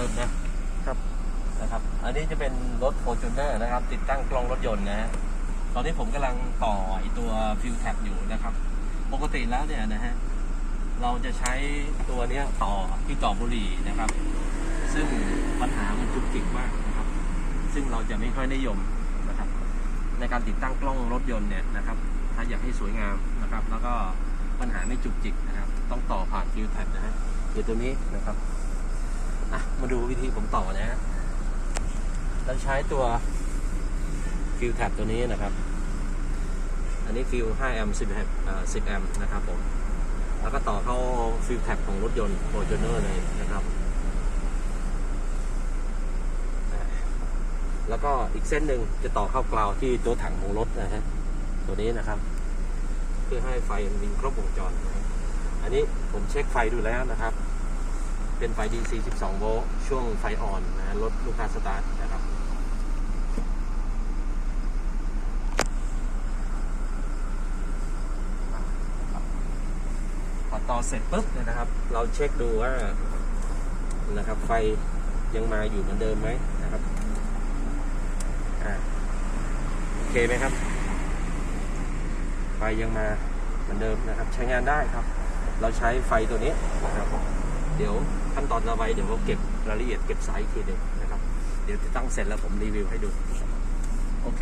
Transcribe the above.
ริ่มนะครับนะครับ อันนี้จะเป็นรถ Fortuner นะครับ ติดตั้งกล้องรถยนต์นะฮะตอนนี้ผมกำลังต่อไอตัวฟิวแท็บอยู่นะครับ ปกติแล้วเนี่ยนะฮะเราจะใช้ตัวเนี้ยต่อที่ต่อบุหรี่นะครับ ซึ่งปัญหามันจุกจิกมากนะครับ ซึ่งเราจะไม่ค่อยนิยมนะครับ ในการติดตั้งกล้องรถยนต์เนี่ยนะครับ ถ้าอยากให้สวยงามนะครับ แล้วก็ปัญหาไม่จุกจิกนะครับ ต้องต่อผ่านฟิวแท็บนะฮะเดี๋ยวตัวนี้นะครับอะ มาดูวิธีผมต่อนะฮะเราใช้ตัวฟิวแท็บตัวนี้นะครับ อันนี้ฟิว5แอมป์10แอมป์10แอมป์นะครับผม แล้วก็ต่อเข้าฟิวแท็บของรถยนต์ Fortuner เลยนะครับ แล้วก็อีกเส้นหนึ่งจะต่อเข้ากราวที่ตัวถังของรถนะฮะ ตัวนี้นะครับ เพื่อให้ไฟมันวิ่งครบวงจร อันนี้ผมเช็คไฟดูแล้วนะครับ เป็นไฟ DC 12 โวลต์ช่วงไฟอ่อนนะรถลูกค้าสตาร์ทนะครับพอต่อเสร็จปุ๊บเนี่ยนะครับ เราเช็คดูว่านะครับไฟยังมาอยู่เหมือนเดิมไหมนะครับอ่าโอเคไหมครับ ไฟยังมาเหมือนเดิมนะครับ ใช้งานได้ครับ เราใช้ไฟตัวนี้นะครับเดี๋ยว ขั้นตอนต่อไปเดี๋ยวเราเก็บรายละเอียดเก็บสายอีกทีหนึ่งนะครับ เดี๋ยวติดตั้งเสร็จแล้วผมรีวิวให้ดู โอเค